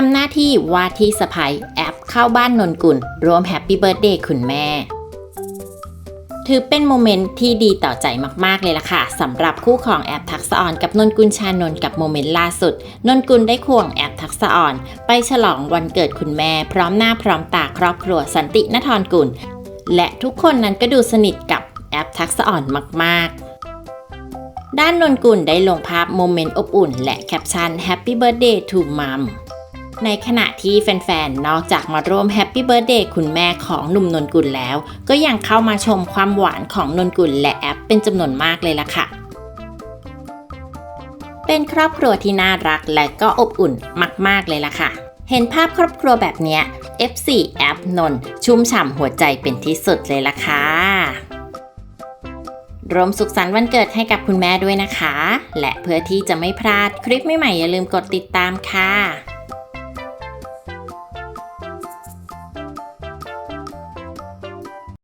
ทำหน้าที่ว่าที่สะพ้ยแอปเข้าบ้านนนกุลรวมแฮปปี้เบิร์ดเดย์คุณแม่ ถือเป็นโมเมนต์ที่ดีต่อใจมากๆเลยล่ะค่ะสำหรับคู่ของแอปทักษออนกับนนกุลชานนกับโมเมนต์ล่าสุด นนกุลได้ควงแอปทักษออน ไปฉลองวันเกิดคุณแม่ พร้อมหน้าพร้อมตาครอบครัวสันตินทรกุล และทุกคนนั้นก็ดูสนิทกับแอปทักษออนมากๆด้านนนกุลได้ลงภาพโมเมนต์อบอุ่น และแคปชั่น Happy Birthday to Mom ในขณะที่แฟนๆ นอกจากมาร่วมแฮปปี้เบิร์ a เดย์คุณแม่ของหนุ่มนนกุลแล้ว ก็ยังเข้ามาชมความหวานของนนกุลและแอปเป็นจำนวนมากเลยล่ะค่ะ เป็นครอบครัวที่น่ารักและก็อบอุ่นมาก ๆ เลยล่ะค่ะ เห็นภาพครอบครัวแบบเนี้ย F4 แอปนนชุ่มฉ่ำหัวใจเป็นที่สุดเลยล่ะค่ะรวมสุขสันต์วันเกิดให้กับคุณแม่ด้วยนะคะ และเพื่อที่จะไม่พลาดคลิปใหม่ๆอย่าลืมกดติดตามค่ะ